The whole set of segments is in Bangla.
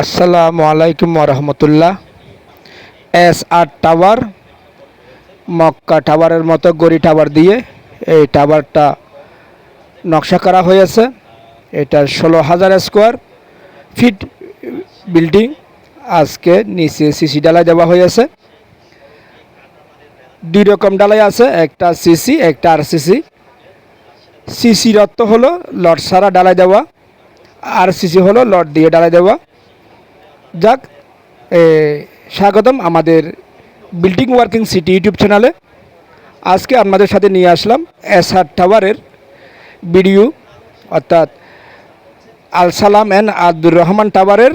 আসসালামু আলাইকুম রহমতুল্লাহ। এস আর টাওয়ার, মক্কা টাওয়ারের মতো গড়ি টাওয়ার দিয়ে এই টাওয়ারটা নকশা করা হয়েছে। এটা ষোলো হাজার স্কোয়ার ফিট বিল্ডিং আজকে নিচে সিসি ডালাই দেওয়া হয়েছে। দুই রকম ডালাই আছে, একটা সিসি, একটা আর সিসি সিসির অর্থ হলো লট সারা ডালাই দেওয়া, আর সিসি হলো লট দিয়ে ডালাই দেওয়া। যাক স্বাগতম আমাদের বিল্ডিং ওয়ার্কিং সিটি ইউটিউব চ্যানেলে আজকে আপনাদের সাথে নিয়ে আসলাম এস আর টাওয়ারের ভিডিও অর্থাৎ আল সালাম অ্যান্ড আব্দুর রহমান টাওয়ারের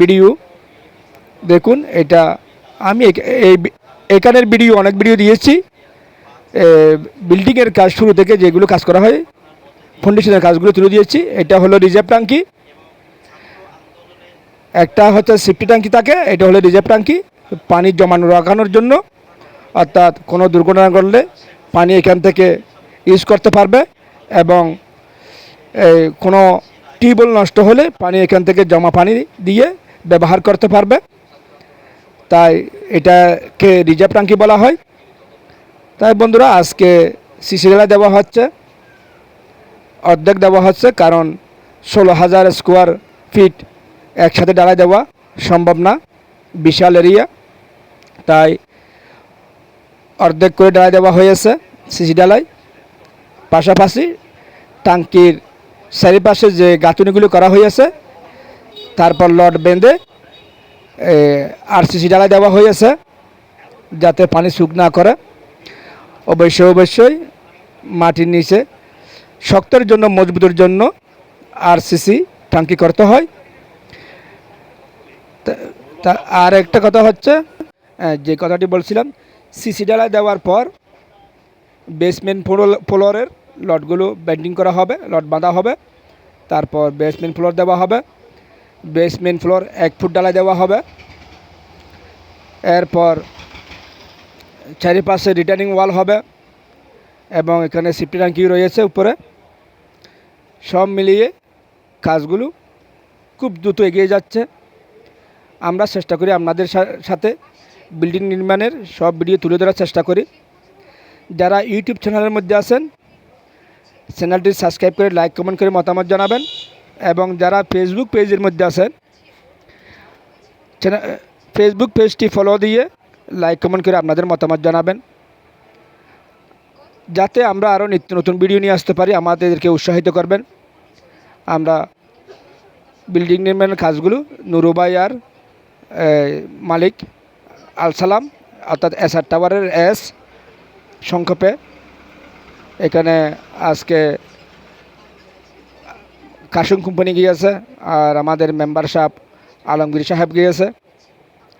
ভিডিও দেখুন, এটা আমি এই এখানের ভিডিও অনেক ভিডিও দিয়েছি। বিল্ডিংয়ের কাজ শুরু থেকে যেগুলো কাজ করা হয় ফাউন্ডেশনের কাজগুলো তুলে দিয়েছি। এটা হলো রিজার্ভ ট্যাঙ্কি একটা হচ্ছে সেফটি ট্যাঙ্কি থাকে, এটা হলো রিজার্ভ ট্যাঙ্কি, পানি জমানো রাখানোর জন্য। অর্থাৎ কোনো দুর্ঘটনা ঘটলে পানি এখান থেকে ইউজ করতে পারবে এবং এই কোনো টিউবওয়েল নষ্ট হলে পানি এখান থেকে জমা পানি দিয়ে ব্যবহার করতে পারবে। তাই এটাকে রিজার্ভ ট্যাঙ্কি বলা হয়। তাই বন্ধুরা, আজকে সিসিলা দেওয়া হচ্ছে। অর্ধেক দেওয়া হচ্ছে, কারণ ষোলো হাজার স্কোয়ার ফিট একসাথে ডালা দেওয়া সম্ভব না, বিশাল এরিয়া তাই অর্ধেক করে ডালা দেওয়া হয়েছে সিসি ডালাই পাশাপাশি টাঙ্কির চারিপাশে যে গাঁথুনিগুলো করা হয়েছে, তারপর লট বেঁধে আর সিসি ডালা দেওয়া হয়েছে, যাতে পানি শুক না করে। অবশ্যই অবশ্যই মাটির নিচে শক্তের জন্য, মজবুতের জন্য আর সিসি টাঙ্কি করতে হয়। আর একটা কথা হচ্ছে যে কথাটি বলছিলাম সিসি ডালা দেওয়ার পর বেসমেন্ট ফ্লোরের লটগুলো ব্যান্ডিং করা হবে, লট বাঁধা হবে, তারপর বেসমেন্ট ফ্লোর দেওয়া হবে বেসমেন্ট ফ্লোর এক ফুট ডালা দেওয়া হবে, এরপর চারিপাশে রিটার্নিং ওয়াল হবে এবং এখানে সিফটি ট্যাঙ্কি রয়েছে উপরে। সব মিলিয়ে কাজগুলো খুব দ্রুত এগিয়ে যাচ্ছে। আমরা চেষ্টা করি আপনাদের সাথে বিল্ডিং নির্মাণের সব ভিডিও তুলে ধরার চেষ্টা করি। যারা ইউটিউব চ্যানেলের মধ্যে আছেন, চ্যানেলটি সাবস্ক্রাইব করে লাইক, কমেন্ট করে মতামত জানাবেন এবং যারা ফেসবুক পেজের মধ্যে আছেন ফেসবুক পেজটি ফলো দিয়ে লাইক, কমেন্ট করে আপনাদের মতামত জানাবেন। যাতে আমরা আরও নিত্য নতুন ভিডিও নিয়ে আসতে পারি, আমাদেরকে উৎসাহিত করবেন। আমরা বিল্ডিং নির্মাণের কাজগুলো নুরুবাই আর মালিক আল সালাম অর্থাৎ এস আর টাওয়ারের এস সংক্ষেপে। এখানে আজকে কাশিম কোম্পানি গিয়েছে আর আমাদের মেম্বার সাহেব আলমগীর সাহেব গিয়েছে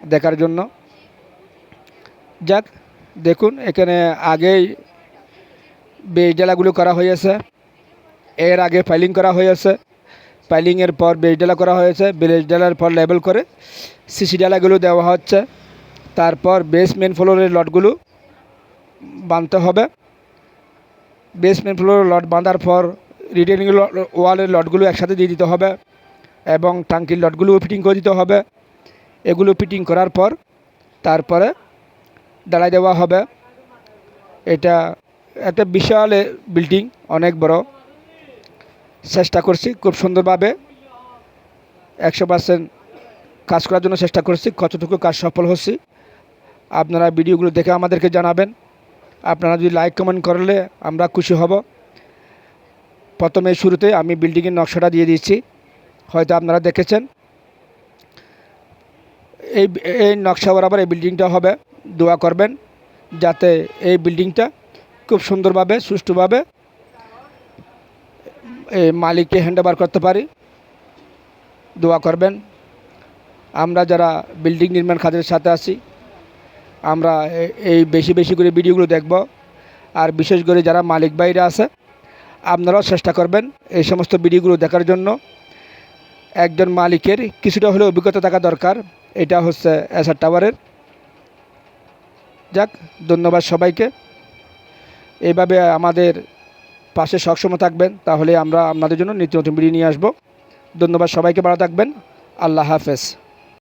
দেখার জন্য। যাক, দেখুন, এখানে আগেই বেজ ডালাগুলো করা হয়েছে। এর আগে ফাইলিং করা হয়েছে। ফাইলিংয়ের পর বেজ ডালা করা হয়েছে বেজ ডালার পর লেবেল করে। সিসি ডালাগুলো দেওয়া হচ্ছে। তারপর বেসমেন্ট ফ্লোরের লটগুলো বাঁধতে হবে। বেসমেন্ট ফ্লোরের লট বাঁধার পর রিটেনিং ওয়ালের লটগুলো একসাথে দিয়ে দিতে হবে এবং টাঙ্কির লটগুলোও ফিটিং করে দিতে হবে। এগুলো ফিটিং করার পর তারপরে দাঁড়াই দেওয়া হবে। এটা একটা বিশাল বিল্ডিং অনেক বড়। চেষ্টা করছি খুব সুন্দরভাবে। একশো পার্সেন্ট কাজ করার জন্য চেষ্টা করছি, কতটুকু কাজ সফল হচ্ছি। আপনারা ভিডিওগুলো দেখে আমাদেরকে জানাবেন। আপনারা যদি লাইক কমেন্ট করলে আমরা খুশি হব। প্রথমে শুরুতে আমি বিল্ডিংয়ের নকশাটা দিয়ে দিচ্ছি। হয়তো আপনারা দেখেছেন। এই এই নকশা বরাবর এই বিল্ডিংটা হবে। দোয়া করবেন যাতে এই বিল্ডিংটা খুব সুন্দরভাবে, সুষ্ঠুভাবে মালিককে হ্যান্ডওভার করতে পারি। দোয়া করবেন। আমরা যারা বিল্ডিং নির্মাণ কাজের সাথে আছি, আমরা এই বেশি বেশি করে ভিডিওগুলো দেখব। আর বিশেষ করে যারা মালিক বাইরে আছে, আপনারাও চেষ্টা করবেন এই সমস্ত ভিডিওগুলো দেখার জন্য। একজন মালিকের কিছুটা হলেও অভিজ্ঞতা থাকা দরকার, এটা হচ্ছে এসআর টাওয়ারের যাক, ধন্যবাদ সবাইকে। এইভাবে আমাদের পাশে সবসময় থাকবেন, তাহলে আমরা আপনাদের জন্য নিত্য নতুন ভিডিও নিয়ে আসব। ধন্যবাদ সবাইকে, ভালো থাকবেন। আল্লাহ হাফেজ।